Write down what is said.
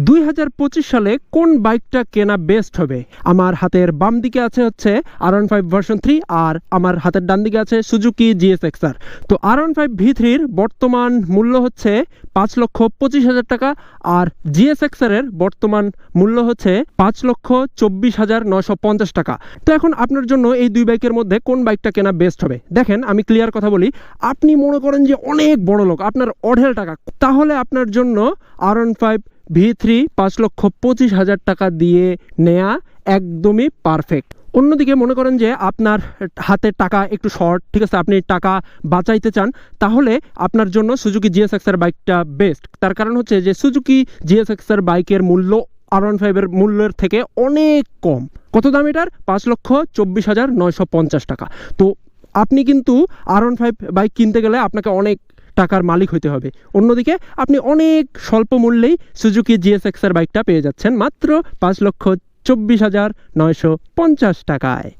দুই হাজার পঁচিশ সালে কোন বাইকটা কেনা বেস্ট হবে? আমার হাতের বাম দিকে আছে হচ্ছে R one five version three আর আমার হাতের ডান দিকে আছে সুজুকি জিএস এক্সআর তো আর ওয়ান ফাইভ ভি থ্রির বর্তমান মূল্য হচ্ছে পাঁচ লক্ষ পঁচিশ হাজার টাকা আর জিএস এক্সআর বর্তমান মূল্য হচ্ছে পাঁচ লক্ষ চব্বিশ হাজার নশো পঞ্চাশ টাকা। তো এখন আপনার জন্য এই দুই বাইকের মধ্যে কোন বাইকটা কেনা বেস্ট হবে? দেখেন, আমি ক্লিয়ার কথা বলি, আপনি মনে করেন যে অনেক বড় লোক, আপনার অঢেল টাকা, তাহলে আপনার জন্য আর ওয়ান ফাইভ ভি থ্রি পাঁচ লক্ষ পঁচিশ হাজার টাকা দিয়ে নেয়া একদমই পারফেক্ট অন্যদিকে মনে করেন যে আপনার হাতে টাকা একটু শর্ট ঠিক আছে? আপনি টাকা বাঁচাইতে চান, তাহলে আপনার জন্য সুজুকি জিএসএক্সের বাইকটা বেস্ট তার কারণ হচ্ছে যে সুজুকি জিএসএক্সের বাইকের মূল্য আর ওয়ান ফাইভের মূল্যের থেকে অনেক কম। কত দাম এটার? পাঁচ লক্ষ চব্বিশ হাজার নয়শো পঞ্চাশ টাকা। তো আপনি কিন্তু আর ওয়ান ফাইভ বাইক কিনতে গেলে আপনাকে অনেক টাকার মালিক হতে হবে। অন্যদিকে আপনি অনেক স্বল্প মূল্যেই সুজুকি জিএসএক্স এর বাইকটা পেয়ে যাচ্ছেন। মাত্র পাঁচ লক্ষ চব্বিশ হাজার নয়শো পঞ্চাশ টাকায়।